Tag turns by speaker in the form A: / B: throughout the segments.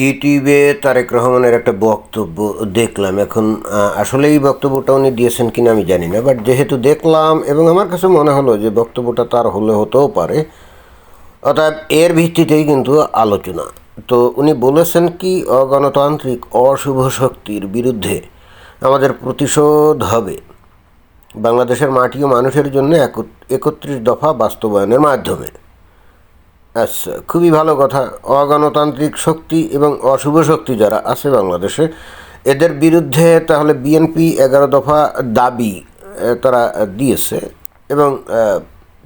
A: ইউটিউবে তারেক রহমানের একটা বক্তব্য দেখলাম। এখন আসলে এই বক্তব্যটা উনি দিয়েছেন কিনা আমি জানি না, বাট যেহেতু দেখলাম এবং আমার কাছে মনে হলো যে বক্তব্যটা তার হলে হতেও পারে, অর্থাৎ এর ভিত্তিতেই কিন্তু আলোচনা। তো উনি বলেছেন কি, অগণতান্ত্রিক অশুভ শক্তির বিরুদ্ধে আমাদের প্রতিশোধ হবে। বাংলাদেশের মাটি ও মানুষের জন্য একত্রিশ দফা বাস্তবায়নের মাধ্যমে। আচ্ছা খুবই ভালো কথা। অগণতান্ত্রিক শক্তি এবং অশুভ শক্তি যারা আছে বাংলাদেশে, এদের বিরুদ্ধে তাহলে বিএনপি এগারো দফা দাবি তারা দিয়েছে এবং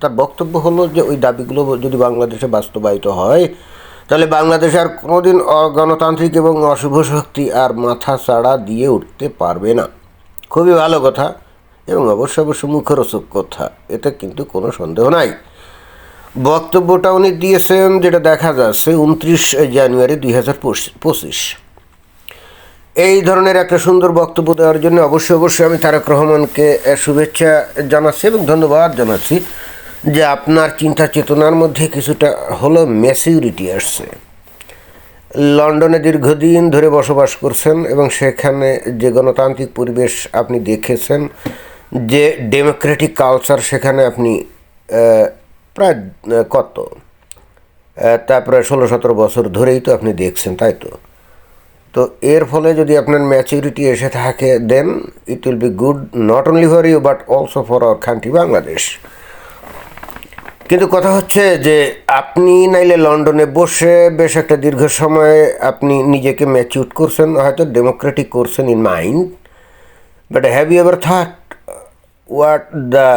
A: তার বক্তব্য হলো যে ওই দাবিগুলো যদি বাংলাদেশে বাস্তবায়িত হয়, তাহলে বাংলাদেশে আর কোনোদিন অগণতান্ত্রিক এবং অশুভ শক্তি আর মাথা চাড়া দিয়ে উঠতে পারবে না। খুবই ভালো কথা এবং অবশ্য অবশ্য মুখরোচক কথা, এতে কিন্তু কোনো সন্দেহ নাই। বক্তব্যটা উনি দিয়েছেন, যেটা দেখা যাচ্ছে উনত্রিশ জানুয়ারি দুই হাজার পঁচিশ। এই ধরনের একটা সুন্দর বক্তব্য দেওয়ার জন্য অবশ্যই অবশ্যই আমি তারেক রহমানকে শুভেচ্ছা জানাচ্ছি এবং ধন্যবাদ জানাচ্ছি যে আপনার চিন্তা চেতনার মধ্যে কিছুটা হলো ম্যাচিউরিটি আসছে। লন্ডনে দীর্ঘদিন ধরে বসবাস করছেন এবং সেখানে যে গণতান্ত্রিক পরিবেশ আপনি দেখেছেন, যে ডেমোক্রেটিক কালচার সেখানে আপনি প্রায় কত? তারপরে ষোলো সতেরো বছর ধরেই তো আপনি দেখছেন, তাই তো? তো এর ফলে যদি আপনার ম্যাচুরিটি এসে থাকে then it will be good not only for you but also for our country Bangladesh কিন্তু কথা হচ্ছে যে, আপনি নাইলে লন্ডনে বসে বেশ একটা দীর্ঘ সময় আপনি নিজেকে ম্যাচিউর করছেন, হয়তো ডেমোক্রেটিক করছেন in mind but have you ever thought what the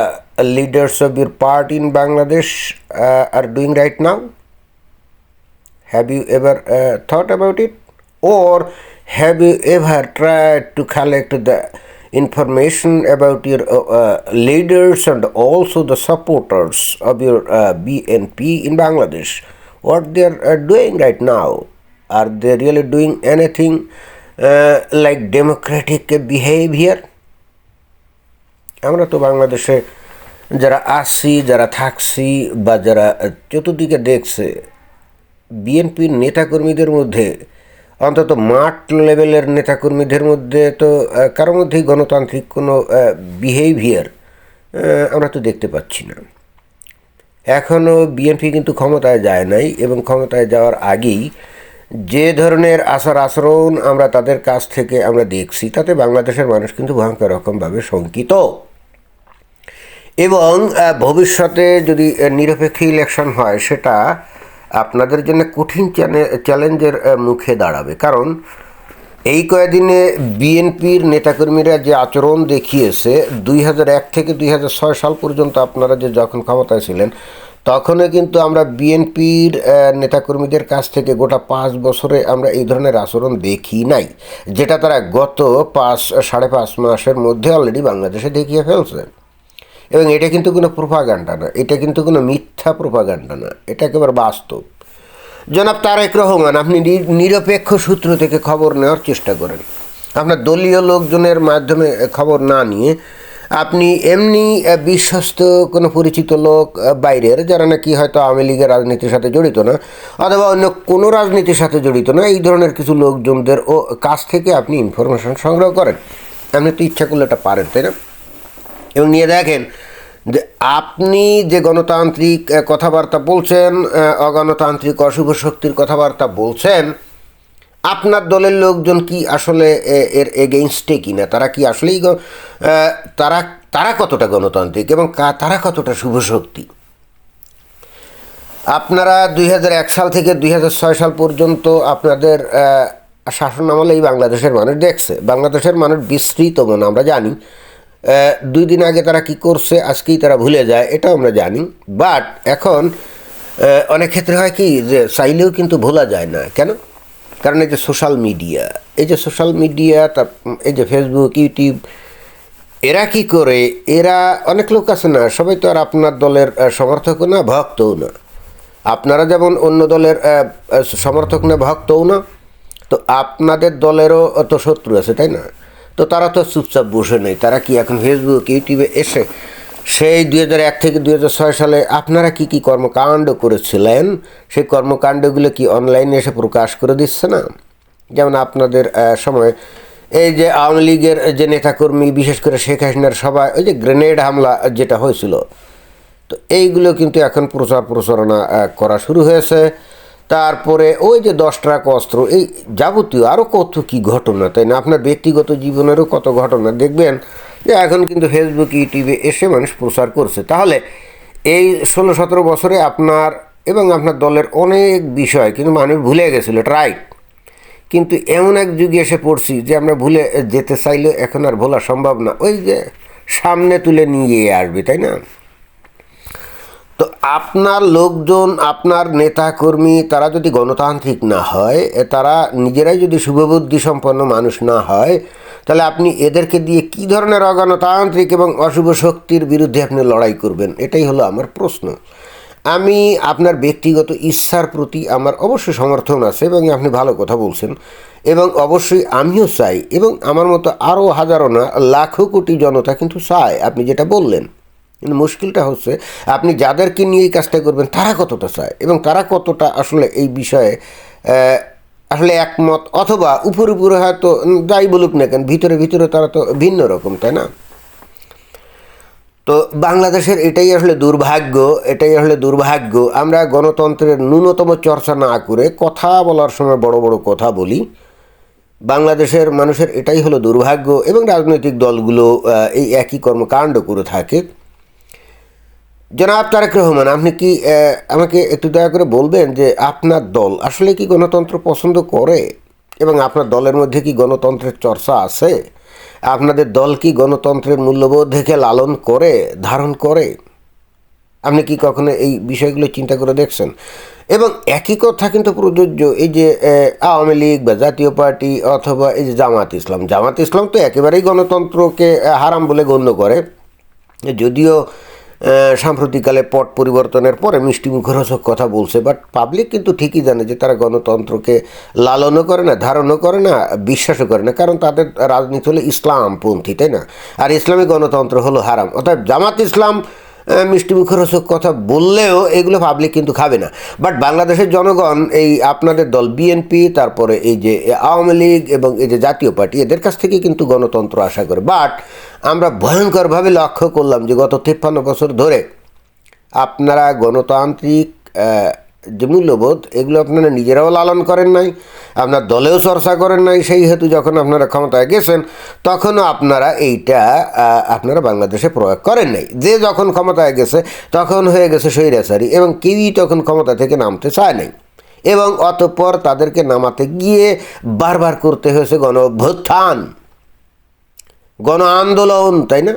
A: leaders of your party in Bangladesh uh, are doing right now? Have you ever uh, thought about it? Or have you ever tried to collect the information about your uh, uh, leaders and also the supporters of your uh, BNP in Bangladesh? What they are uh, doing right now? Are they really doing anything uh, like democratic behavior? আমরা তো বাংলাদেশে যারা আসছি যারা থাকছি বা যারা চতুর্দিকে দেখছে, বিএনপির নেতাকর্মীদের মধ্যে, অন্তত মাঠ লেভেলের নেতাকর্মীদের মধ্যে তো কারোর মধ্যেই গণতান্ত্রিক কোনো বিহেভিয়ার আমরা তো দেখতে পাচ্ছি না। এখনও বিএনপি কিন্তু ক্ষমতায় যায় নাই এবং ক্ষমতায় যাওয়ার আগেই যে ধরনের আচার আচরণ আমরা তাদের কাছ থেকে আমরা দেখছি, তাতে বাংলাদেশের মানুষ কিন্তু ভয়ঙ্কর রকমভাবে শঙ্কিত। এবং ভবিষ্যতে যদি নিরপেক্ষ ইলেকশন হয়, সেটা আপনাদের জন্য কঠিন চ্যালেঞ্জের মুখে দাঁড়াবে। কারণ, এই কয়েকদিনে বিএনপির নেতাকর্মীরা যে আচরণ দেখিয়েছে, দুই এক থেকে দুই হাজার ছয় সাল পর্যন্ত আপনারা যে যখন ক্ষমতায় ছিলেন, তখনও কিন্তু আমরা বিএনপির নেতাকর্মীদের কাছ থেকে গোটা পাঁচ বছরে আমরা এই ধরনের আচরণ দেখি নাই, যেটা তারা গত পাঁচ, সাড়ে পাঁচ মাসের মধ্যে অলরেডি বাংলাদেশে দেখিয়ে ফেলছে। এবং এটা কিন্তু কোনো প্রোপাগান্ডা না, এটা কিন্তু কোনো মিথ্যা প্রোপাগান্ডা না, এটা একেবারে বাস্তব। জনাব তারেক রহমান, আপনি নিরপেক্ষ সূত্র থেকে খবর নেওয়ার চেষ্টা করেন। আপনার দলীয় লোকজনের মাধ্যমে খবর না নিয়ে আপনি এমনি বিশ্বস্ত কোনো পরিচিত লোক বাইরের, যারা নাকি হয়তো আওয়ামী লীগের রাজনীতির সাথে জড়িত না, অথবা অন্য কোনো রাজনীতির সাথে জড়িত না, এই ধরনের কিছু লোকজনদের ও কাছ থেকে আপনি ইনফরমেশন সংগ্রহ করেন। আপনি তো ইচ্ছা করলে এটা পারেন, তাই না? এবং নিয়ে দেখেন যে আপনি যে গণতান্ত্রিক কথাবার্তা বলছেন অগণতান্ত্রিক, অশুভ শক্তির কথাবার্তা বলছেন, আপনার দলের লোকজন কি আসলে এর এগেইনস্টে কি না তারা কি আসলেই তারা তারা কতটা গণতান্ত্রিক এবং তারা কতটা শুভ শক্তি? আপনারা দুই হাজার এক সাল থেকে দুই হাজার ছয় সাল পর্যন্ত আপনাদের শাসন আমলেই বাংলাদেশের মানুষ দেখছে। বাংলাদেশের মানুষ বিস্তৃত মন আমরা জানি। দুই দিন আগে তারা কি করছে, আজকেই তারা ভুলে যায়, এটাও আমরা জানি। বাট এখন অনেক ক্ষেত্রে হয় কি যে চাইলেও কিন্তু ভোলা যায় না। কেন? কারণ এই যে সোশ্যাল মিডিয়া এই যে সোশ্যাল মিডিয়া তার এই যে ফেসবুক ইউটিউব এরা কি করে? এরা অনেক লোক আছে না, সবাই তো আর আপনার দলের সমর্থকও না, ভক্তও না। আপনারা যেমন অন্য দলের সমর্থক না, ভক্তও না, তো আপনাদের দলেরও তো শত্রু আছে, তাই না? তো তারা তো চুপচাপ বসে নেই। তারা কি এখন ফেসবুক ইউটিউবে এসে সেই দুই এক থেকে দুই হাজার ছয় সালে আপনারা কি কি কর্মকাণ্ড করেছিলেন? সেই কর্মকাণ্ডগুলো কি অনলাইনে এসে প্রকাশ করে দিচ্ছে না? যেমন আপনাদের সময় এই যে আওয়ামী লীগের যে নেতাকর্মী, বিশেষ করে শেখ হাসিনার সবাই ওই যে গ্রেনেড হামলা যেটা হয়েছিল, তো এইগুলো কিন্তু এখন প্রচার প্রচারণা করা শুরু হয়েছে। তারপরে ওই যে দশ ট্রাক অস্ত্র, এই যাবতীয় আরও কত কি ঘটনা, তাই না? আপনার ব্যক্তিগত জীবনেরও কত ঘটনা। দেখবেন যে এখন কিন্তু ফেসবুক ইউটিউবে এসে মানুষ প্রচার করছে। তাহলে এই ষোলো, সতেরো বছরে আপনার এবং আপনার দলের অনেক বিষয় কিন্তু মানুষ ভুলে গেছিল রাইট কিন্তু এমন এক যুগে এসে পড়ছি যে আমরা ভুলে যেতে চাইলে এখন আর ভোলা সম্ভব না। ওই যে সামনে তুলে নিয়ে আসবে, তাই না? তো আপনার লোকজন, আপনার নেতাকর্মী, তারা যদি গণতান্ত্রিক না হয় তারা নিজেরাই যদি শুভবুদ্ধি সম্পন্ন মানুষ না হয়, তাহলে আপনি এদেরকে দিয়ে কি ধরনের অগণতান্ত্রিক এবং অশুভ শক্তির বিরুদ্ধে আপনি লড়াই করবেন? এটাই হলো আমার প্রশ্ন। আমি আপনার ব্যক্তিগত ইচ্ছার প্রতি আমার অবশ্যই সমর্থন আছে এবং আপনি ভালো কথা বলছেন এবং অবশ্যই আমিও চাই এবং আমার মতো আরও হাজারো না, লাখো কোটি জনতা কিন্তু চায়, আপনি যেটা বললেন। কিন্তু মুশকিলটা হচ্ছে আপনি যাদেরকে নিয়ে এই কাজটা করবেন, তারা কতটা চায়? এবং তারা কতটা আসলে এই বিষয়ে আসলে একমত? অথবা উপরে উপরে হয়তো যাই বলুক না কেন, ভিতরে ভিতরে তারা তো ভিন্ন রকম, তাই না? তো বাংলাদেশের এটাই আসলে দুর্ভাগ্য, এটাই আসলে দুর্ভাগ্য। আমরা গণতন্ত্রের ন্যূনতম চর্চা না করে কথা বলার সময় বড় বড় কথা বলি। বাংলাদেশের মানুষের এটাই হলো দুর্ভাগ্য এবং রাজনৈতিক দলগুলো এই একই কর্মকাণ্ড করে থাকে। জনাব তারেক রহমান, আপনি কি আমাকে একটু দয়া করে বলবেন যে আপনার দল আসলে কি গণতন্ত্র পছন্দ করে? এবং আপনার দলের মধ্যে কি গণতন্ত্রের চর্চা আছে? আপনাদের দল কি গণতন্ত্রের মূল্যবোধ থেকে লালন করে, ধারণ করে? আপনি কি কখনো এই বিষয়গুলো চিন্তা করে দেখছেন? এবং একই কথা কিন্তু প্রযোজ্য, এই যে আওয়ামী লীগ বা জাতীয় পার্টি অথবা এই যে জামাত ইসলাম। জামাত ইসলাম তো একেবারেই গণতন্ত্রকে হারাম বলে গণ্য করে। যদিও সাম্প্রতিককালে পট পরিবর্তনের পরে মিষ্টি মুখরোচক কথা বলছে বাট পাবলিক কিন্তু ঠিকই জানে যে তারা গণতন্ত্রকে লালনও করে না, ধারণও করে না, বিশ্বাসও করে না, কারণ তাদের রাজনীতি হলো ইসলামপন্থী, তাই না? আর ইসলামী গণতন্ত্র হলো হারাম অর্থাৎ জামাত ইসলাম মিষ্টি মুখরোচক কথা বললেও এগুলো পাবলিক কিন্তু খাবে না। বাট বাংলাদেশের জনগণ, এই আপনাদের দল বিএনপি তারপরে এই যে আওয়ামী লীগ এবং এই যে জাতীয় পার্টি, এদের কাছ থেকে কিন্তু গণতন্ত্র আশা করে। বাট আমরা ভয়ঙ্করভাবে লক্ষ্য করলাম যে গত তিপ্পান্ন বছর ধরে আপনারা গণতান্ত্রিক যে মূল্যবোধ, এগুলো আপনারা নিজেরাও লালন করেন নাই, আপনার দলেও চর্চা করেন নাই, সেই হেতু যখন আপনারা ক্ষমতায় গেছেন, তখনও আপনারা এইটা আপনারা বাংলাদেশে প্রয়োগ করেন নাই। যে যখন ক্ষমতায় গেছে, তখন হয়ে গেছে স্বৈরাচারী এবং কেউই তখন ক্ষমতা থেকে নামতে চায় নাই। এবং অতঃপর তাদেরকে নামাতে গিয়ে বারবার করতে হয়েছে গণ অভ্যুত্থান গণ আন্দোলন তাই না?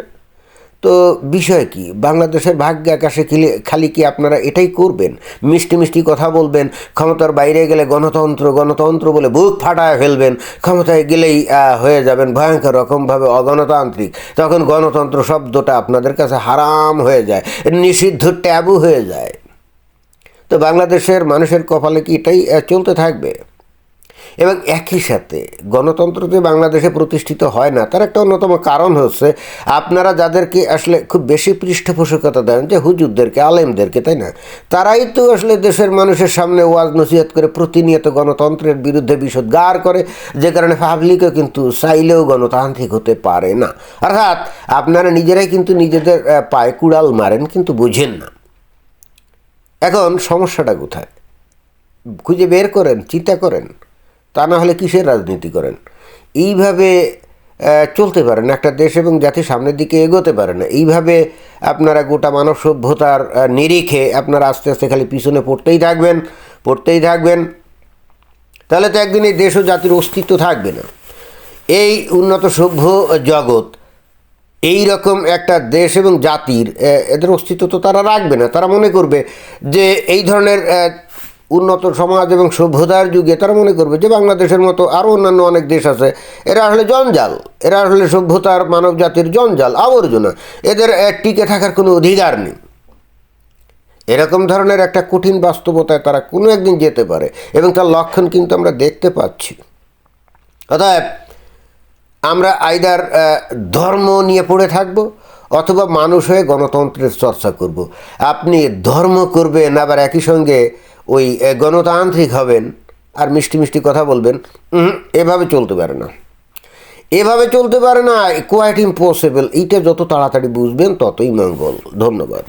A: তো বিষয় কি? বাংলাদেশের ভাগ্য আকাশে খেলে কি আপনারা এটাই করবেন? মিষ্টি মিষ্টি কথা বলবেন, ক্ষমতার বাইরে গেলে গণতন্ত্র গণতন্ত্র বলে বুক ফাটায় ফেলবেন, ক্ষমতায় গেলেই হয়ে যাবেন ভয়ঙ্কর রকমভাবে অগণতান্ত্রিক। তখন গণতন্ত্র শব্দটা আপনাদের কাছে হারাম হয়ে যায়, নিষিদ্ধ ট্যাবু হয়ে যায়। তো বাংলাদেশের মানুষের কপালে কি এটাই চলতে থাকবে? এবং একই সাথে গণতন্ত্র যে বাংলাদেশে প্রতিষ্ঠিত হয় না, তার একটা অন্যতম কারণ হচ্ছে আপনারা যাদেরকে আসলে খুব বেশি পৃষ্ঠপোষকতা দেন, যে হুজুরদেরকে, আলেমদেরকে, তাই না? তারাই তো আসলে দেশের মানুষের সামনে ওয়াজ নসিহত করে প্রতিনিয়ত গণতন্ত্রের বিরুদ্ধে বিষোদ্গার করে, যে কারণে পাবলিকও কিন্তু চাইলেও গণতান্ত্রিক হতে পারে না। অর্থাৎ আপনারা নিজেরাই কিন্তু নিজেদের পায়ে কুড়াল মারেন, কিন্তু বুঝেন না। এখন সমস্যাটা কোথায়? খুঁজে বের করেন, চিন্তা করেন। তা না হলে কিসের রাজনীতি করেন? এইভাবে চলতে পারে না একটা দেশ এবং জাতি সামনের দিকে এগোতে পারে না। এইভাবে আপনারা গোটা মানব সভ্যতার নিরিখে আপনারা আস্তে আস্তে খালি পিছনে পড়তেই থাকবেন পড়তেই থাকবেন। তাহলে তো একদিন এই দেশ ও জাতির অস্তিত্ব থাকবে না। এই উন্নত সভ্য জগৎ, এই রকম একটা দেশ এবং জাতির এদের অস্তিত্ব তো তারা রাখবে না। তারা মনে করবে যে এই ধরনের উন্নত সমাজ এবং সভ্যতার যুগে তারা মনে করবে যে বাংলাদেশের মতো আরও অন্যান্য অনেক দেশ আছে। এরা আসলে জঞ্জাল। এরা আসলে সভ্যতার, মানব জাতির জঞ্জাল, আবর্জনা। এদের টিকে থাকার কোনো অধিকার নেই। এরকম ধরনের একটা কঠিন বাস্তবতায় তারা কোনো একদিন যেতে পারে এবং তার লক্ষণ কিন্তু আমরা দেখতে পাচ্ছি। অতএব, আমরা আইদার ধর্ম নিয়ে পড়ে থাকব অথবা মানুষ হয়ে গণতন্ত্রের চর্চা করব। আপনি ধর্ম করবেন, আবার একই সঙ্গে ওই গণতান্ত্রিক হবেন আর মিষ্টি মিষ্টি কথা বলবেন এভাবে চলতে পারে না। এভাবে চলতে পারে না কোয়াইট ইম্পসিবল এইটা যত তাড়াতাড়ি বুঝবেন, ততই মঙ্গল। ধন্যবাদ।